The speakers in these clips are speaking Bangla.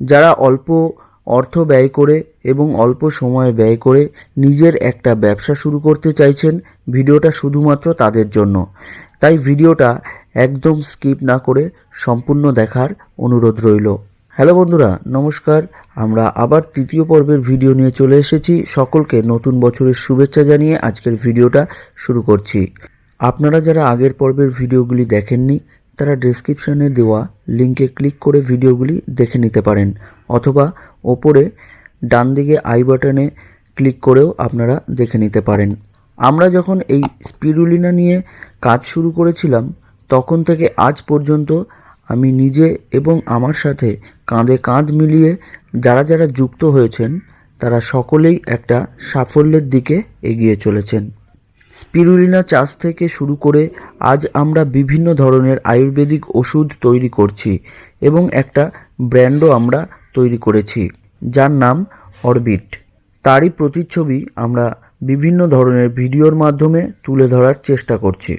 যারা অল্প অর্থ ব্যয় করে এবং অল্প সময় ব্যয় করে নিজের একটা ব্যবসা শুরু করতে চাইছেন, ভিডিওটা শুধুমাত্র তাদের জন্য। তাই ভিডিওটা একদম স্কিপ না করে সম্পূর্ণ দেখার অনুরোধ রইল। হ্যালো বন্ধুরা, নমস্কার। আমরা আবার তৃতীয় পর্বের ভিডিও নিয়ে চলে এসেছি। সকলকে নতুন বছরের শুভেচ্ছা জানিয়ে আজকের ভিডিওটা শুরু করছি। আপনারা যারা আগের পর্বের ভিডিওগুলি দেখেননি তারা ডেসক্রিপশনে দেওয়া লিঙ্কে ক্লিক করে ভিডিওগুলি দেখে নিতে পারেন, অথবা ওপরে ডান দিকে আই বাটনে ক্লিক করেও আপনারা দেখে নিতে পারেন। আমরা যখন এই স্পিরুলিনা নিয়ে কাজ শুরু করেছিলাম, তখন থেকে আজ পর্যন্ত আমি নিজে এবং আমার সাথে কাঁধে কাঁধ মিলিয়ে যারা যারা যুক্ত হয়েছেন, তারা সকলেই একটা সাফল্যের দিকে এগিয়ে চলেছেন। স্পিরুলিনা চাষ থেকে শুরু করে আজ আমরা বিভিন্ন ধরনের আয়ুর্বেদিক ওষুধ তৈরি করছি এবং একটা ব্র্যান্ডও আমরা তৈরি করেছি যার নাম অরবিট তারই প্রতিচ্ছবি আমরা বিভিন্ন ধরনের ভিডিওর মাধ্যমে তুলে ধরার চেষ্টা করছি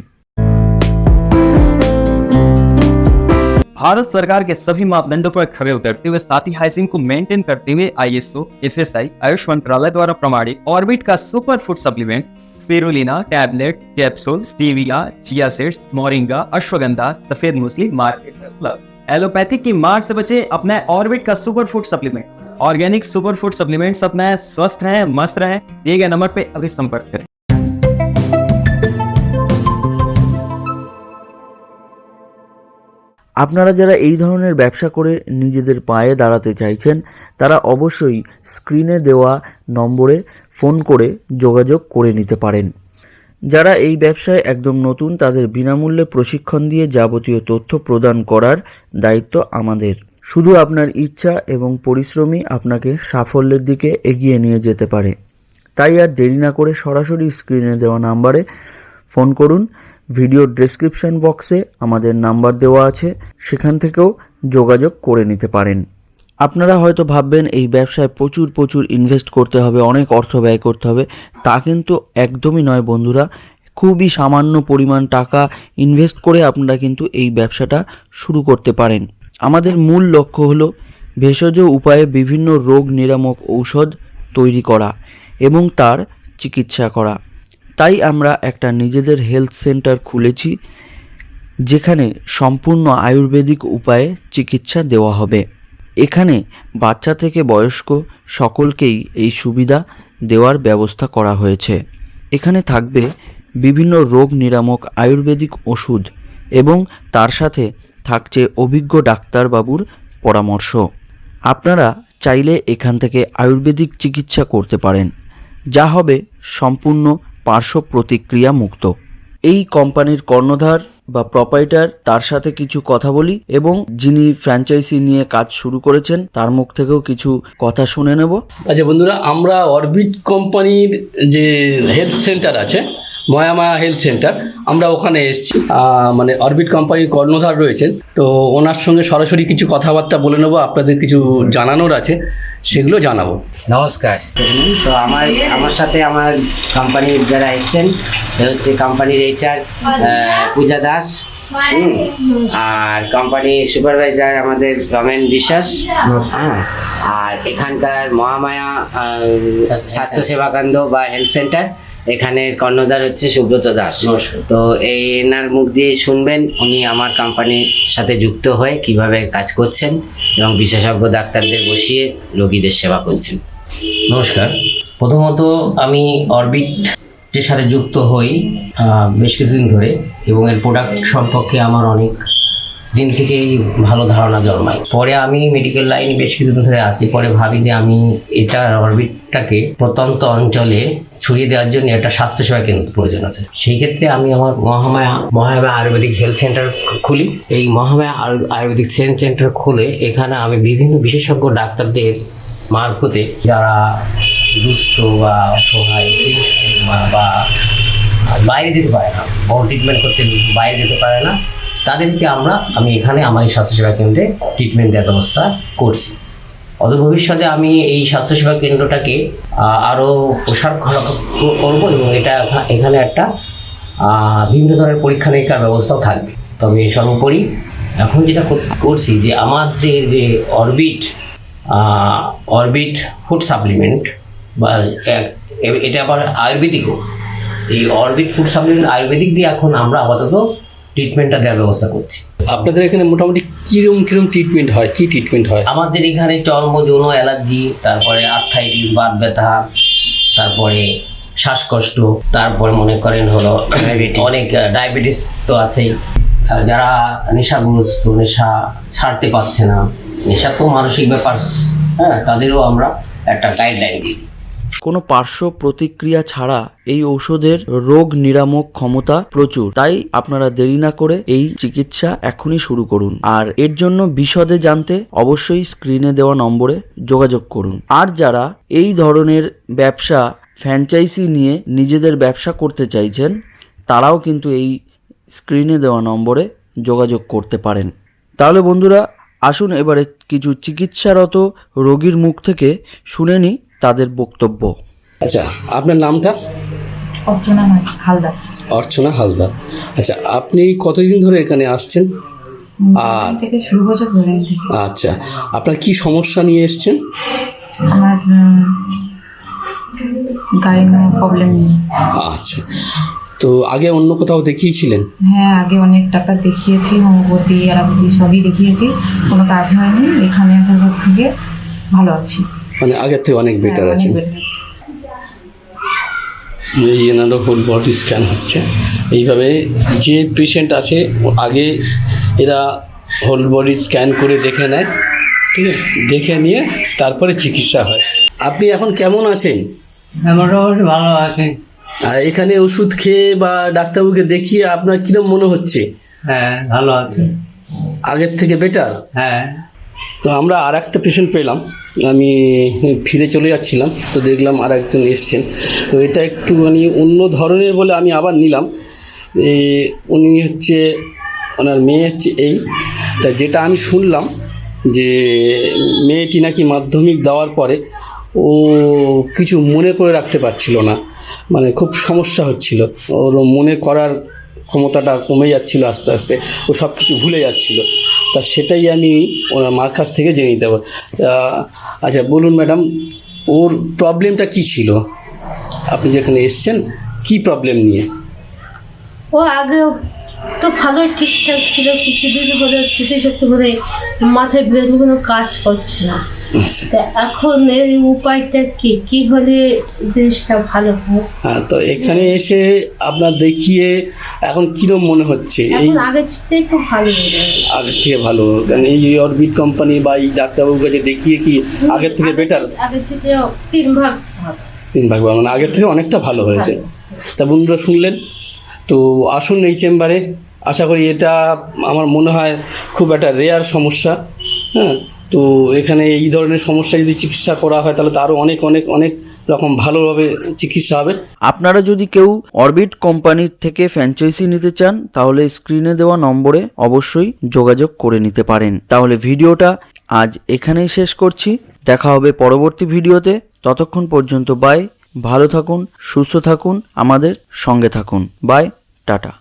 भारत सरकार के सभी मापदंडों पर खरे उतरते हुए साथ ही हाइजीन को मेंटेन करते हुए आईएसओ एफएसआई आयुष मंत्रालय द्वारा प्रमाणित ऑर्बिट का super food supplement spirulina tablet capsule stevia chia seeds moringa ashwagandha safed musli market में उपलब्ध एलोपैथिक की मार से बचे अपना ऑर्बिट का super food supplement organic super food supplements अपना स्वस्थ रहें मस्त रहें दिए गए नंबर पे अभी संपर्क करें আপনারা যারা এই ধরনের ব্যবসা করে নিজেদের পায়ে দাঁড়াতে চাইছেন তারা অবশ্যই স্ক্রিনে দেওয়া নম্বরে ফোন করে যোগাযোগ করে নিতে পারেন। যারা এই ব্যবসায় একদম নতুন, তাদের বিনামূল্যে প্রশিক্ষণ দিয়ে যাবতীয় তথ্য প্রদান করার দায়িত্ব আমাদের। শুধু আপনার ইচ্ছা এবং পরিশ্রমই আপনাকে সাফল্যের দিকে এগিয়ে নিয়ে যেতে পারে। তাই আর দেরি না করে সরাসরি স্ক্রিনে দেওয়া নাম্বারে ফোন করুন। ভিডিও ডেসক্রিপশন বক্সে আমাদের নাম্বার দেওয়া আছে। সেখান থেকেও যোগাযোগ করে নিতে পারেন। আপনারা হয়তো ভাববেন, এই ব্যবসায় প্রচুর প্রচুর ইনভেস্ট করতে হবে, অনেক অর্থ ব্যয় করতে হবে। তা কিন্তু একদমই নয় বন্ধুরা। খুবই সামান্য পরিমাণ টাকা ইনভেস্ট করে আপনারা কিন্তু এই ব্যবসাটা শুরু করতে পারেন। আমাদের মূল লক্ষ্য হলো ভেষজ উপায়ে বিভিন্ন রোগ নিরামক ঔষধ তৈরি করা এবং তার চিকিৎসা করা। তাই আমরা একটা নিজেদের হেলথ সেন্টার খুলেছি, যেখানে সম্পূর্ণ আয়ুর্বেদিক উপায়ে চিকিৎসা দেওয়া হবে। এখানে বাচ্চা থেকে বয়স্ক সকলকেই এই সুবিধা দেওয়ার ব্যবস্থা করা হয়েছে। এখানে থাকবে বিভিন্ন রোগ নিরামক আয়ুর্বেদিক ওষুধ এবং তার সাথে থাকছে অভিজ্ঞ ডাক্তারবাবুর পরামর্শ। আপনারা চাইলে এখান থেকে আয়ুর্বেদিক চিকিৎসা করতে পারেন। যা হবে সম্পূর্ণ পার্শ্ব প্রতিক্রিয়া মুক্ত এই কোম্পানির কর্ণধার বা প্রপাইটার তার সাথে কিছু কথা বলি এবং যিনি ফ্র্যাঞ্চাইজি নিয়ে কাজ শুরু করেছেন, তার মুখ থেকেও কিছু কথা শুনে নেব। আচ্ছা বন্ধুরা, আমরা অরবিট কোম্পানির যে হেলথ সেন্টার আছে ময়ামায়া হেলথ সেন্টার আমরা ওখানে এসেছি। মানে অরবিট কোম্পানির কর্ণধার রয়েছেন। তো ওনার সঙ্গে সরাসরি কিছু কথাবার্তা বলে নেব। আপনাদের কিছু জানানোর আছে সেগুলো জানাব। নমস্কার। তো আমার আমার সাথে আমার কোম্পানির যারা এসছেন হচ্ছে কোম্পানির এইচআর পূজা দাস। হুম, আর কোম্পানির সুপারভাইজার আমাদের রমেন বিশ্বাস। হ্যাঁ। আর এখানকার মহামায়া স্বাস্থ্যসেবা কেন্দ্র বা হেলথ সেন্টার এখানের কর্ণধার হচ্ছে সুব্রত দাস। তো এই এনার মুখ দিয়ে শুনবেন উনি আমার কোম্পানির সাথে যুক্ত হয়ে কীভাবে কাজ করছেন এবং বিশেষজ্ঞ ডাক্তারদের বসিয়ে রোগীদের সেবা করছেন। নমস্কার। প্রথমত আমি অরবিটের সাথে যুক্ত হই বেশ কিছুদিন ধরে এবং এর প্রোডাক্ট সম্পর্কে আমার অনেক দিন থেকেই ভালো ধারণা জন্মায়। পরে আমি মেডিকেল লাইনে বেশ কিছুদিন ধরে আছি। পরে ভাবি যে আমি এটা অরবিটটাকে প্রত্যন্ত অঞ্চলে ছড়িয়ে দেওয়ার জন্য একটা স্বাস্থ্যসেবা কেন্দ্র প্রয়োজন আছে। সেই ক্ষেত্রে আমি আমার Mahamaya Mahamaya ayurvedic health centre খুলি। এই মহামায়া আয়ুর্বেদিক হেলথ সেন্টার খুলে এখানে আমি বিভিন্ন বিশেষজ্ঞ ডাক্তারদের মারফতে যারা দুস্থ বা অসহায় বা- বাইরে যেতে পারে না বড় ট্রিটমেন্ট করতে বাইরে যেতে পারে না তাদেরকে আমরা, আমি এখানে আমার এই স্বাস্থ্যসেভা কেন্দ্রে ট্রিটমেন্ট দেওয়ার ব্যবস্থা করছি। অদূর ভবিষ্যতে আমি এই স্বাস্থ্যসেবা কেন্দ্রটাকে আরও প্রসার করা- করব এবং এটা এখানে একটা বিভিন্ন ধরনের পরীক্ষা নিরীক্ষার ব্যবস্থাও থাকবে। তবে সর্বোপরি এখন যেটা করছি যে আমাদের যে অরবিট অরবিট ফুড সাপ্লিমেন্ট বা এটা আবার আয়ুর্বেদিকও। এই অরবিট ফুড সাপ্লিমেন্ট আয়ুর্বেদিক দিয়ে এখন আমরা আপাতত ট্রিটমেন্টটা দেওয়ার ব্যবস্থা করছি। আপনাদের এখানে মোটামুটি কিরম কিরম ট্রিটমেন্ট হয়? কি ট্রিটমেন্ট হয়? আমাদের এখানে চর্ম যৌন অ্যালার্জি তারপরে আর্থাইটিস বাত ব্যথা তারপরে শ্বাসকষ্ট তারপরে মনে করেন হলো অনেক ডায়াবেটিস তো আছেই। যারা নেশাগ্রস্ত নেশা ছাড়তে পারছে না নেশা তো মানসিক ব্যাপার হ্যাঁ তাদেরও আমরা একটা গাইডলাইন দিই। কোনো পার্শ্ব প্রতিক্রিয়া ছাড়া এই ঔষধের রোগ নিরামক ক্ষমতা প্রচুর। তাই আপনারা দেরি না করে এই চিকিৎসা এখনই শুরু করুন। আর এর জন্য বিশদে জানতে অবশ্যই স্ক্রিনে দেওয়া নম্বরে যোগাযোগ করুন। আর যারা এই ধরনের ব্যবসা, ফ্র্যাঞ্চাইজি নিয়ে নিজেদের ব্যবসা করতে চাইছেন, তারাও কিন্তু এই স্ক্রিনে দেওয়া নম্বরে যোগাযোগ করতে পারেন। তাহলে বন্ধুরা, আসুন এবারে কিছু চিকিৎসারত রোগীর মুখ থেকে শুনে নিই। তাদের বক্তব্য। আচ্ছা আপনার নামটা? অর্চনা হালদার। অর্চনা হালদার। আচ্ছা আপনি কতদিন ধরে এখানে আসছেন? আর থেকে শুরু হয়েছে দুদিন আচ্ছা আপনার কি সমস্যা নিয়ে এসছেন? আমার গাড়ির প্রবলেম নেই আচ্ছা তো আগে অন্য কোথাও দেখিয়েছিলেন? হ্যাঁ আগে অনেক টাকা দেখিয়েছি হোমিওপ্যাথি অ্যালোপ্যাথি সবই দেখিয়েছি কোনো কাজ হয়নি এখানে আসার পর থেকে ভালো আছি। মানে আগের থেকে অনেক বেটার হ্যাঁ, আছেন অনেক এই এনারও হোল বডি স্ক্যান হচ্ছে। এইভাবে যে পেশেন্ট আছে আগে এরা হোল বডি স্ক্যান করে দেখে নেয় ঠিক আছে? দেখে নিয়ে তারপরে চিকিৎসা হয়। আপনি এখন কেমন আছেন? মোটামুটি ভালো আছে। আর এখানে ওষুধ খেয়ে বা ডাক্তারবাবুকে দেখিয়ে আপনার কিরম মনে হচ্ছে? হ্যাঁ ভালো আছে। আগের থেকে বেটার হ্যাঁ। তো আমরা আর একটা পেশেন্ট পেলাম। আমি ফিরে চলে যাচ্ছিলাম, তো দেখলাম আর একজন এসছেন। তো এটা একটুখানি অন্য ধরনের বলে আমি আবার নিলাম। উনি হচ্ছে, ওনার মেয়ে হচ্ছে এই। তা যেটা আমি শুনলাম যে, মেয়েটি নাকি মাধ্যমিক দেওয়ার পরে ও কিছু মনে করে রাখতে পারছিল না। মানে খুব সমস্যা হচ্ছিল। ওর মনে করার ক্ষমতাটা কমে যাচ্ছিল আস্তে আস্তে, ও সব কিছু ভুলে যাচ্ছিল। তা সেটাই আমি ওনার মার কাছ থেকে জেনে নিতে আচ্ছা বলুন ম্যাডাম, ওর প্রবলেমটা কি ছিল? আপনি যেখানে এসছেন, কি প্রবলেম নিয়ে? ও আগে তো ভালোই ঠিকঠাক ছিল, কিছুদিন হলে স্মৃতিশক্তি করে মাথায় ব্রেন কাজ করছে না। তা এখন এর উপায়টা কি? কি হলে জিনিসটা ভালো হয়? হ্যাঁ তো এখানে এসে আপনার দেখিয়ে এখন কিরম মনে হচ্ছে? এই এখন আগের থেকে খুব ভালো আগের থেকে ভালো। কারণ এই অরবিট কোম্পানি বা এই ডাক্তারবাবুর কাছে দেখিয়ে কি আগের থেকে বেটার আগের থেকে তিন ভাগ তিন ভাগ মানে আগের থেকে অনেকটা ভালো হয়েছে। তা বন্ধুরা শুনলেন? তো আসুন এই চেম্বারে। আশা করি এটা আমার মনে হয় খুব একটা রেয়ার সমস্যা হ্যাঁ? তো এখানে এই ধরনের সমস্যা যদি চিকিৎসা করা হয়, তাহলে তো আরও অনেক অনেক অনেক রকম ভালোভাবে চিকিৎসা হবে। আপনারা যদি কেউ অরবিট কোম্পানির থেকে ফ্র্যাঞ্চাইজি নিতে চান, তাহলে স্ক্রিনে দেওয়া নম্বরে অবশ্যই যোগাযোগ করে নিতে পারেন। তাহলে ভিডিওটা আজ এখানেই শেষ করছি। দেখা হবে পরবর্তী ভিডিওতে। ততক্ষণ পর্যন্ত বাই ভালো থাকুন, সুস্থ থাকুন, আমাদের সঙ্গে থাকুন। Bye tata.